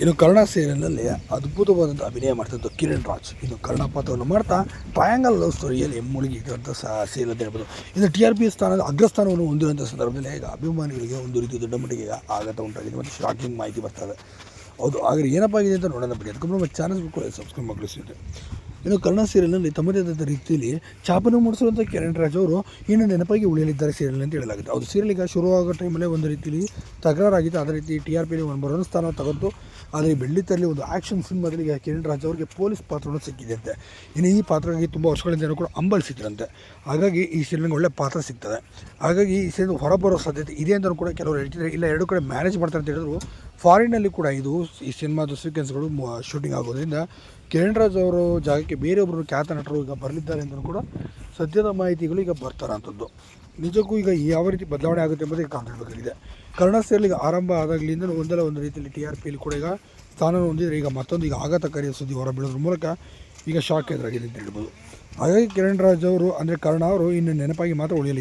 ಇನ್ನು ಕನ್ನಡ ಸೀರಿಯಲ್ನಲ್ಲಿ ಅದ್ಭುತವಾದಂಥ ಅಭಿನಯ ಮಾಡ್ತಿದ್ದು ಕಿರಣ್ ರಾಜ್. ಇನ್ನು ಕರ್ಣ ಪಾತ್ರವನ್ನು ಮಾಡ್ತಾ ಟ್ರಯಾಂಗಲ್ ಲವ್ ಸ್ಟೋರಿಯಲ್ಲಿ ಮುಳುಗಿರುವಂಥ ಸೀರಿಯಲ್ ಅಂತ ಹೇಳ್ಬೋದು. ಇನ್ನು ಟಿ ಆರ್ ಪಿ ಸ್ಥಾನದ ಅಗ್ರಸ್ಥಾನವನ್ನು ಹೊಂದಿರುವಂಥ ಸಂದರ್ಭದಲ್ಲಿ ಈಗ ಅಭಿಮಾನಿಗಳಿಗೆ ಒಂದು ರೀತಿ ದೊಡ್ಡ ಮಟ್ಟಿಗೆ ಆಘಾತ ಉಂಟಾಗಿದೆ ಮತ್ತು ಶಾಕಿಂಗ್ ಮಾಹಿತಿ ಬರ್ತದೆ ಹೌದು ಆದರೆ ಏನಪ್ಪ ಆಗಿದೆ ಅಂತ ನೋಡೋಣ ಬಿಡಿ ಅದಕ್ಕೆ ನಮ್ಮ ಚಾನಲ್ ಕೂಡ ಸಬ್ಸ್ಕ್ರೈಬ್ ಮಾಡಿಸಿದೆ ಇನ್ನು ಕನ್ನಡ ಸೀರಿಯಲ್ನಲ್ಲಿ ತಮ್ಮದೇ ಆದ ರೀತಿಯಲ್ಲಿ ಚಾಪನ ಮೂಡಿಸಿರುವಂಥ ಕಿರಣ್ ರಾಜ್ ಅವರು ಇನ್ನು ನೆನಪಾಗಿ ಉಳಿಯಲಿದ್ದಾರೆ ಸೀರಿಯಲ್ ಅಂತ ಹೇಳಲಾಗುತ್ತೆ. ಅದು ಸೀರಿಯಲ್ ಈಗ ಶುರುವಾಗೋ ಟೈಮಲ್ಲೇ ಒಂದು ರೀತಿಯಲ್ಲಿ ತಕರಾರಾಗಿತ್ತು. ಅದೇ ರೀತಿ ಟಿ ಆರ್ ಪಿ ಒಂದು ಬರೋ ಸ್ಥಾನ ತಗೊಂಡು ಆದರೆ ಬೆಳ್ಳಿತಲ್ಲಿ ಒಂದು ಆ್ಯಕ್ಷನ್ ಸಿನಿಮಾದಲ್ಲಿ ಕಿರಣ್ ರಾಜ್ ಅವರಿಗೆ ಪೊಲೀಸ್ ಪಾತ್ರವನ್ನು ಸಿಕ್ಕಿದೆಯಂತೆ ಇನ್ನು ಈ ಪಾತ್ರಕ್ಕಾಗಿ ತುಂಬ ವರ್ಷಗಳಿಂದ ಕೂಡ ಅಂಬಲಿಸಿದ್ರಂತೆ. ಹಾಗಾಗಿ ಈ ಸಿನಿಮಾಗೆ ಒಳ್ಳೆ ಪಾತ್ರ ಸಿಗ್ತದೆ. ಹಾಗಾಗಿ ಈ ಸಿನಿಮಾ ಹೊರಬರೋ ಸಾಧ್ಯತೆ ಇದೆ ಅಂತಲೂ ಕೂಡ ಕೆಲವರು ಹೇಳ್ತಿದ್ದಾರೆ. ಇಲ್ಲ, ಎರಡು ಕಡೆ ಮ್ಯಾನೇಜ್ ಮಾಡ್ತಾರೆ ಅಂತ ಹೇಳಿದ್ರು. ಫಾರಿನಲ್ಲಿ ಕೂಡ ಇದು ಈ ಸಿನಿಮಾದ ಸೀಕ್ವೆನ್ಸ್ಗಳು ಶೂಟಿಂಗ್ ಆಗೋದ್ರಿಂದ ಕಿರಣ್ ರಾಜ್ ಅವರು ಜಾಗಕ್ಕೆ ಬೇರೆಯೊಬ್ಬರು ಖ್ಯಾತ ನಟರು ಈಗ ಬರಲಿದ್ದಾರೆ ಅಂತಲೂ ಕೂಡ ಸದ್ಯದ ಮಾಹಿತಿಗಳು ಈಗ ಬರ್ತಾರಂಥದ್ದು ನಿಜಕ್ಕೂ ಈಗ ಯಾವ ರೀತಿ ಬದಲಾವಣೆ ಆಗುತ್ತೆ ಎಂಬುದೇ ಕಾಣಬೇಕಾಗಿದೆ ಕನ್ನಡ ಸೇರಲು ಈಗ ಆರಂಭ ಆದಾಗಲಿಂದ ಒಂದಲ್ಲ ಒಂದು ರೀತಿಯಲ್ಲಿ ಟಿ ಆರ್ ಪಿಯಲ್ಲಿ ಕೂಡ ಈಗ ಸ್ಥಾನ ಹೊಂದಿದರೆ ಈಗ ಮತ್ತೊಂದು ಈಗ ಆಘಾತಕಾರಿಯ ಸುದ್ದಿ ಹೊರಬೀಳೋದ್ರ ಮೂಲಕ ಈಗ ಶಾಕ್ ಎದುರಾಗಿದೆ ಅಂತ ಹೇಳ್ಬೋದು. ಹಾಗಾಗಿ ಕಿರಣ್ ರಾಜ್ ಅವರು, ಅಂದರೆ ಕರ್ಣ ಅವರು ಇನ್ನು ನೆನಪಾಗಿ ಮಾತ್ರ ಉಳಿಯಲಿದ್ದಾರೆ.